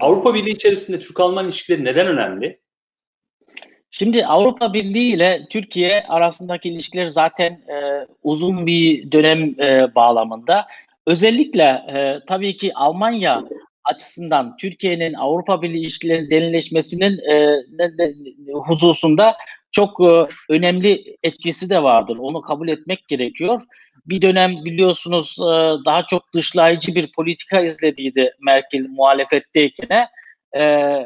Avrupa Birliği içerisinde Türk-Alman ilişkileri neden önemli? Şimdi Avrupa Birliği ile Türkiye arasındaki ilişkiler zaten e, uzun bir dönem e, bağlamında. Özellikle e, tabii ki Almanya açısından Türkiye'nin Avrupa Birliği ilişkilerinin derinleşmesinin e, hususunda çok e, önemli etkisi de vardır. Onu kabul etmek gerekiyor. Bir dönem biliyorsunuz e, daha çok dışlayıcı bir politika izlediydi Merkel muhalefetteyken. E, e,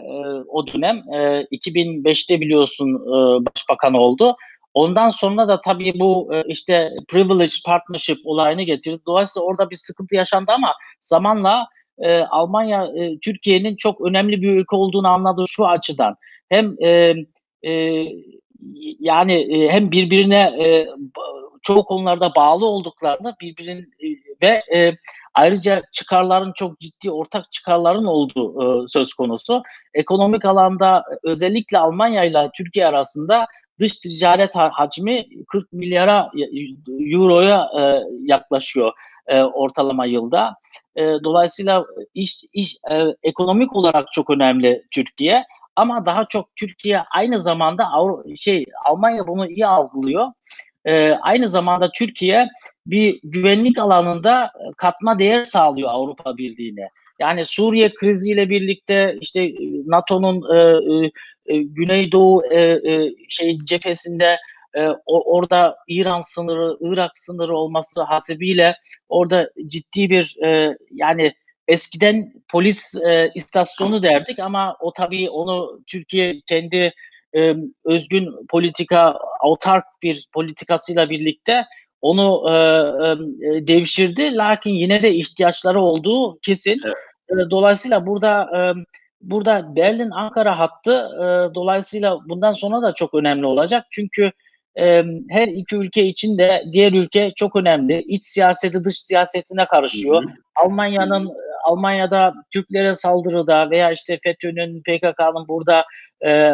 o dönem e, 2005'te biliyorsun e, başbakan oldu. Ondan sonra da tabii bu işte privilege partnership olayını getirdi. Dolayısıyla orada bir sıkıntı yaşandı ama zamanla e, Almanya e, Türkiye'nin çok önemli bir ülke olduğunu anladı şu açıdan. Hem e, e, yani e, hem birbirine e, çoğu konularda bağlı olduklarını birbirin e, ve e, ayrıca çıkarların çok ciddi ortak çıkarların olduğu e, söz konusu. Ekonomik alanda özellikle Almanya ile Türkiye arasında dış ticaret hacmi 40 milyara euroya e, yaklaşıyor e, ortalama yılda. E, dolayısıyla iş, iş e, ekonomik olarak çok önemli Türkiye ama daha çok Türkiye aynı zamanda Avru şey Almanya bunu iyi algılıyor. E, aynı zamanda Türkiye bir güvenlik alanında katma değer sağlıyor Avrupa Birliği'ne. Yani Suriye kriziyle birlikte işte NATO'nun e, e, Güneydoğu e, e, şey cephesinde e, orada İran sınırı, Irak sınırı olması hasebiyle orada ciddi bir e, yani eskiden polis e, istasyonu derdik ama o tabii onu Türkiye kendi e, özgün politika, autark bir politikasıyla birlikte onu e, e, devşirdi. Lakin yine de ihtiyaçları olduğu kesin. Evet. E, dolayısıyla burada e, burada Berlin-Ankara hattı e, dolayısıyla bundan sonra da çok önemli olacak. Çünkü e, her iki ülke için de diğer ülke çok önemli. İç siyaseti dış siyasetine karışıyor. Almanya'nın Almanya'da Türklere saldırıda veya işte FETÖ'nün PKK'nın burada e,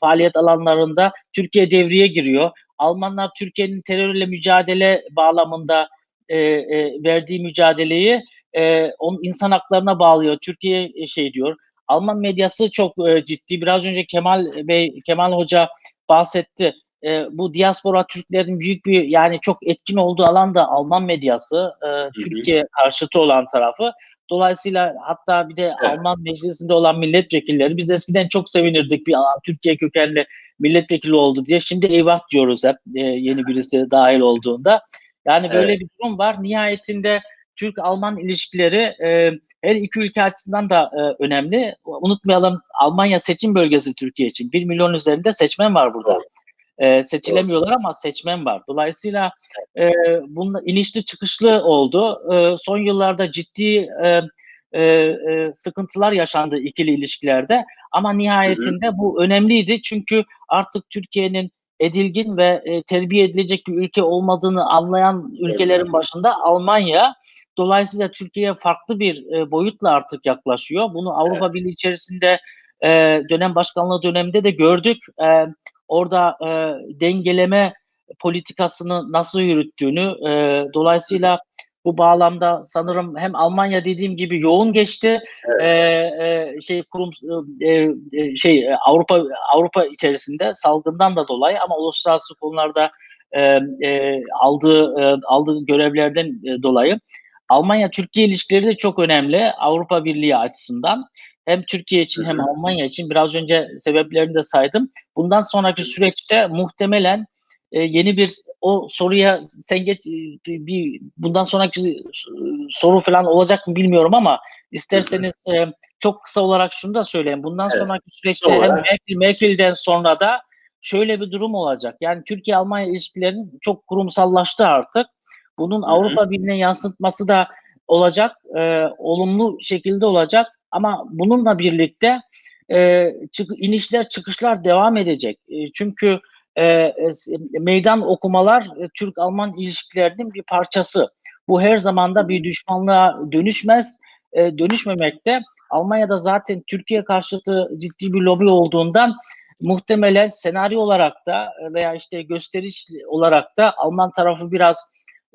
faaliyet alanlarında Türkiye devreye giriyor. Almanlar Türkiye'nin terörle mücadele bağlamında e, e, verdiği mücadeleyi e, onun insan haklarına bağlıyor. Türkiye e, şey diyor. Alman medyası çok e, ciddi. Biraz önce Kemal Bey, Kemal Hoca bahsetti. E, bu diaspora Türklerin büyük bir yani çok etkin olduğu alan da Alman medyası. E, Türkiye karşıtı olan tarafı. Dolayısıyla hatta bir de evet. Alman meclisinde olan milletvekilleri biz eskiden çok sevinirdik bir Türkiye kökenli milletvekili oldu diye. Şimdi eyvah diyoruz hep e, yeni birisi dahil olduğunda. Yani böyle evet. bir durum var. Nihayetinde Türk-Alman ilişkileri e, her iki ülke açısından da e, önemli. Unutmayalım Almanya seçim bölgesi Türkiye için. Bir milyon üzerinde seçmen var burada. Evet. E, seçilemiyorlar ama seçmen var. Dolayısıyla e, bunun inişli çıkışlı oldu. E, son yıllarda ciddi e, e, e, sıkıntılar yaşandı ikili ilişkilerde. Ama nihayetinde hı hı. bu önemliydi çünkü artık Türkiye'nin edilgin ve e, terbiye edilecek bir ülke olmadığını anlayan ülkelerin başında Almanya. Dolayısıyla Türkiye farklı bir e, boyutla artık yaklaşıyor. Bunu Avrupa evet. Birliği içerisinde e, dönem başkanlığı döneminde de gördük. E, orada e, dengeleme politikasını nasıl yürüttüğünü e, dolayısıyla bu bağlamda sanırım hem Almanya dediğim gibi yoğun geçti. Evet. e, e, şey kurum e, e, şey Avrupa Avrupa içerisinde salgından da dolayı ama uluslararası konularda e, e, aldığı e, aldığı görevlerden e, dolayı. Almanya Türkiye ilişkileri de çok önemli Avrupa Birliği açısından hem Türkiye için hem Almanya için biraz önce sebeplerini de saydım. Bundan sonraki süreçte muhtemelen e, yeni bir o soruya sen geç bir bundan sonraki soru falan olacak mı bilmiyorum ama isterseniz e, çok kısa olarak şunu da söyleyeyim. Bundan evet. sonraki süreçte hem Merkel, Merkel'den sonra da şöyle bir durum olacak. Yani Türkiye-Almanya ilişkilerinin çok kurumsallaştı artık. Bunun Avrupa Birliği'ne yansıtması da olacak. E, olumlu şekilde olacak. Ama bununla birlikte e, çık, inişler çıkışlar devam edecek. E, çünkü e, meydan okumalar e, Türk-Alman ilişkilerinin bir parçası. Bu her zaman da bir düşmanlığa dönüşmez, e, dönüşmemekte. Almanya'da zaten Türkiye karşıtı ciddi bir lobi olduğundan muhtemelen senaryo olarak da veya işte gösteriş olarak da Alman tarafı biraz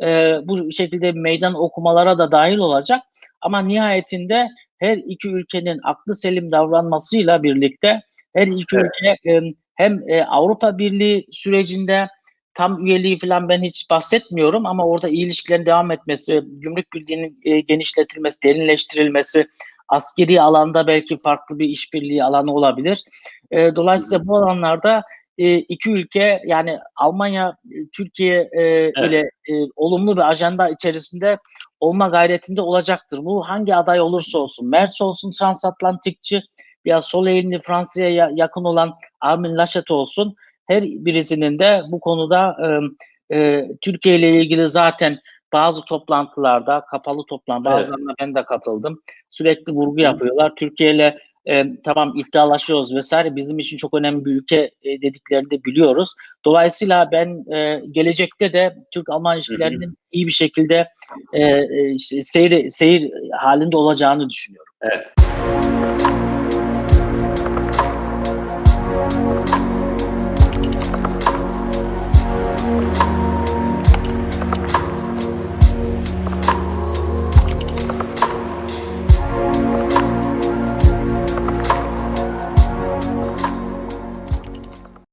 e, bu şekilde meydan okumalara da dahil olacak. Ama nihayetinde her iki ülkenin aklı selim davranmasıyla birlikte her iki Evet. ülke e, hem e, Avrupa Birliği sürecinde tam üyeliği falan ben hiç bahsetmiyorum ama orada iyi ilişkilerin devam etmesi, gümrük birliğinin e, genişletilmesi, derinleştirilmesi, askeri alanda belki farklı bir işbirliği alanı olabilir. E, dolayısıyla bu alanlarda e, iki ülke yani Almanya, Türkiye e, ile e, olumlu bir ajanda içerisinde olma gayretinde olacaktır. Bu hangi aday olursa olsun, Merz olsun transatlantikçi, biraz sol eğilimli Fransa'ya ya- yakın olan Armin Laschet olsun, her birisinin de bu konuda e, e, Türkiye ile ilgili zaten bazı toplantılarda, kapalı toplantı, Evet. bazılarına ben de katıldım. Sürekli vurgu yapıyorlar. Türkiye ile e, tamam iddialaşıyoruz vesaire bizim için çok önemli bir ülke e, dediklerini de biliyoruz. Dolayısıyla ben e, gelecekte de Türk-Alman ilişkilerinin iyi bir şekilde e, e, işte seyir, seyir halinde olacağını düşünüyorum. Evet.